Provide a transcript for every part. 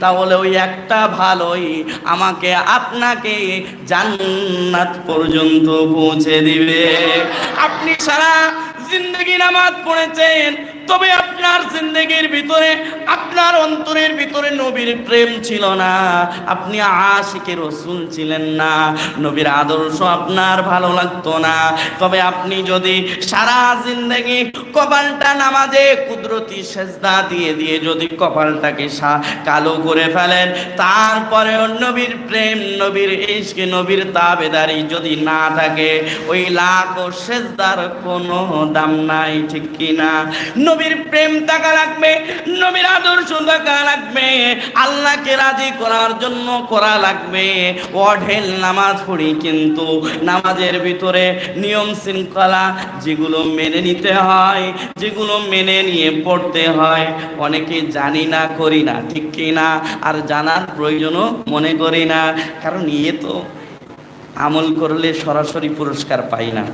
তাহলে ওই একটা ভালোই আমাকে আপনাকে জান্নাত পর্যন্ত পৌঁছে দিবে। আপনি সারা জিন্দগি নামাজ পড়েছেন, তবে আপনার জিন্দগির ভিতরে আপনার অন্তরের ভিতরে নবীর প্রেম ছিল না। আপনি আশিকের রসুল ছিলেন না। নবীর আদর্শ আপনার ভালো লাগতো না। তবে আপনি যদি সারা জিন্দগি কপালটা নামাজে কুদরতি সেজদা দিয়ে দিয়ে যদি কপালটাকে কালো করে ফেলেন তারপরে নবীর প্রেম, নবীর ইশক, নবীর তাবেদারি যদি না থাকে, ওই লাখ ও সেজদার কোনো দাম নাই, ঠিক কি না নবীর প্রেম থাকা লাগবে নবীর আদর্শ থাকা লাগবে, আল্লাহকে রাজি করার জন্য করা লাগবে। অঢেল নামাজ পড়ি কিন্তু নামাজের ভিতরে নিয়ম শৃঙ্খলা যেগুলো মেনে নিতে হয়, যেগুলো মেনে নিয়ে পড়তে হয়, অনেকে জানি না, করি না, ঠিক কি না? আর জানার প্রয়োজনও মনে করি না, কারণ ইয়ে তো আমল করলে সরাসরি পুরস্কার পাই না।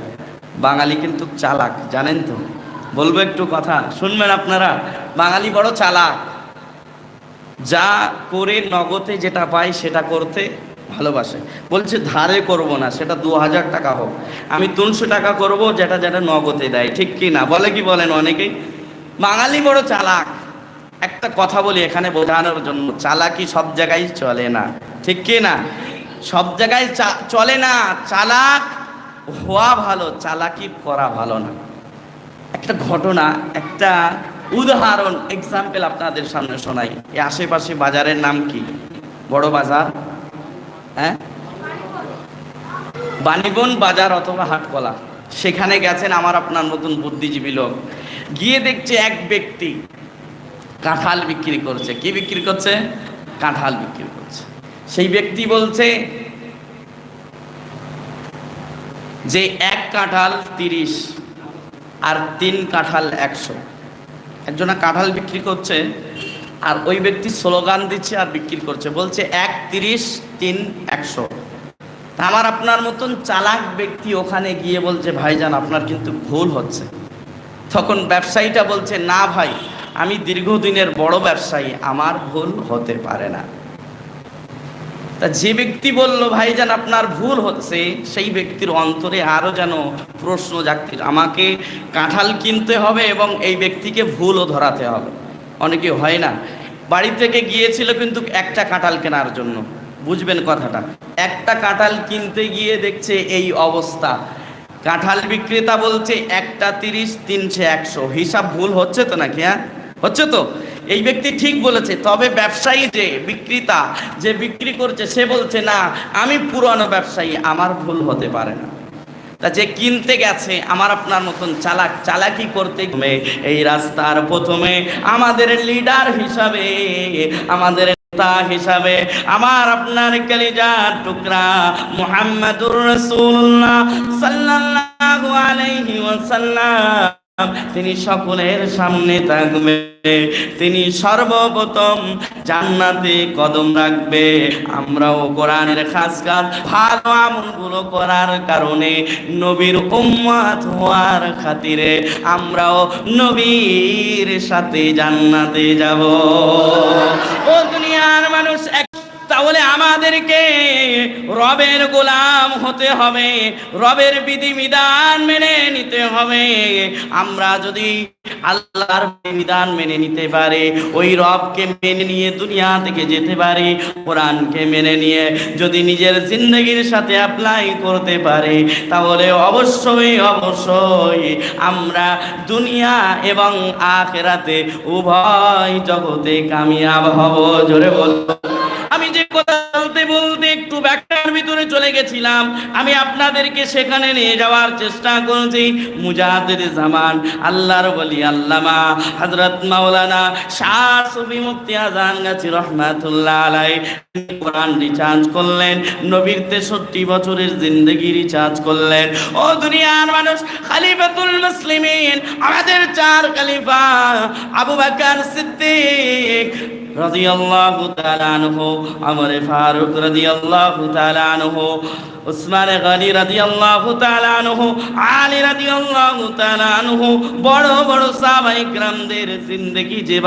বাঙালি কিন্তু চালাক, জানেন তো? বলব একটু কথা। শুনবেন আপনারা? বাঙালি বড় চালাক। যা করে নগদে যেটা পাই সেটা করতে ভালোবাসে। বলছে, ধারে করব না, সেটা দু হাজার টাকা হোক। আমি তিনশো টাকা করব, যেটা যেটা নগদে দেয়। ঠিক কি না? বলে কি বলেন অনেকেই? বাঙালি বড় চালাক। একটা কথা বলি এখানে বোঝানোর জন্য। চালাকি সব জায়গায় চলে না। ঠিক কি না? সব জায়গায় চলে না। চালাক হওয়া ভালো, চালাকি করা ভালো না। একটা ঘটনা, একটা উদাহরণ এক্সাম্পল আপনাদের সামনে শোনাই। এই আশেপাশে বাজারের নাম কি? বড় বাজার? হ্যাঁ? বাণীবন বাজার অথবা হাটকলা। সেখানে গেছেন আমার আপনার নতুন বুদ্ধিজীবী লোক। গিয়ে দেখছে এক ব্যক্তি কাঁঠাল বিক্রি করছে। কি বিক্রি করছে? কাঁঠাল বিক্রি করছে। সেই ব্যক্তি বলছে যে, এক কাঁঠাল তিরিশ। আর তিন কাঁঠাল একশো। একজনা কাঁঠাল বিক্রি করছে আর ওই ব্যক্তি স্লোগান দিচ্ছে আর বিক্রি করছে। বলছে, এক তিরিশ, তিন একশো। আমার আপনার মতন চালাক ব্যক্তি ওখানে গিয়ে বলছে, ভাইজান, আপনার কিন্তু ভুল হচ্ছে। তখন ব্যবসায়ীটা বলছে, না ভাই, আমি দীর্ঘদিনের বড় ব্যবসায়ী, আমার ভুল হতে পারে না। তা যে ব্যক্তি বলল ভাইজান আপনার ভুল হচ্ছে। সেই ব্যক্তির অন্তরে আরও যেন প্রশ্ন জাগতে আমাকে কাঁঠাল কিনতে হবে এবং এই ব্যক্তিকে ভুলও ধরাতে হবে। অনেকে হয় না। বাড়ি থেকে গিয়েছিল কিন্তু একটা কাঁঠাল কেনার জন্য। বুঝবেন কথাটা। একটা কাঁঠাল কিনতে গিয়ে দেখছে এই অবস্থা। কাঁঠাল বিক্রেতা বলছে, একটা তিরিশ, তিনশো, একশো। হিসাব ভুল হচ্ছে তো নাকি হ্যাঁ? হচ্ছে তো? এই ব্যক্তি ঠিক বলেছে, তবে ব্যবসায়ী যে বিক্রেতা যে বিক্রি করছে, সে বলছে, না, আমি পুরনো ব্যবসায়ী, আমার ভুল হতে পারে না। তা যে কিনতে গেছে, আমার আপনার মতন চালাক, চালাকি করতে এই রাস্তার প্রথমে আমাদের লিডার হিসাবে, আমাদের হিসাবে, আমার আপনার টুকরা মুহাম্মাদুর রাসূলুল্লাহ সাল্লাল্লাহু আলাইহি ওয়াসাল্লাম। তিনি সকলের সামনে থাকবে। তিনি সর্বপ্রথম জান্নাতে কদম রাখবে। আমরাও কোরআনের খাস কাজ ভালো আমলগুলো করার কারণে নবীর উম্মাত হওয়ার খাতিরে আমরাও নবীর সাথে জান্নাতে যাব। ও দুনিয়ার মানুষ তাহলে আমাদেরকে রবের গোলাম হতে হবে। রবের বিধিবিধান মেনে নিতে হবে। আমরা যদি আল্লাহর বিধান মেনে নিতে পারি, ওই রবকে মেনে নিয়ে দুনিয়া থেকে যেতে পারি, কোরআনকে মেনে নিয়ে যদি নিজের জিন্দগির সাথে অ্যাপ্লাই করতে পারি, তাহলে অবশ্যই অবশ্যই আমরা দুনিয়া এবং আখেরাতে উভয় জগতে কামিয়াব হব। জোরে বল আমি যে কথা বলতে ব্যাখ্যার ভিতরে চলে গেছিলাম। আমি আপনাদেরকে সেখানে নিয়ে যাওয়ার চেষ্টা করেছি। মুজাহিদ জামান, আল্লাহর বলি আল্লামা, হযরত মাওলানা শাহ মুফতি আজান গাছি রহমাতুল্লাহ আলাই কোরআন রিচার্জ করলেন, নবীর তেষট্টি বছরের জিন্দগি রিচার্জ করলেন। ও দুনিয়ার মানুষ, খালিফাতুল মুসলিমিন, আমাদের চার খলিফা, আবু বকর সিদ্দিক রাদিয়াল্লাহু তাআলা আনহু, আমর ফারুক রাদিয়াল্লাহু তাআলা আনহু, উসমান গনি রাদিয়াল্লাহু তাআলা আনহু, আলী রাদিয়াল্লাহু তাআলা আনহু, বড় বড় সাহাবায়ে জিন্দেগি যে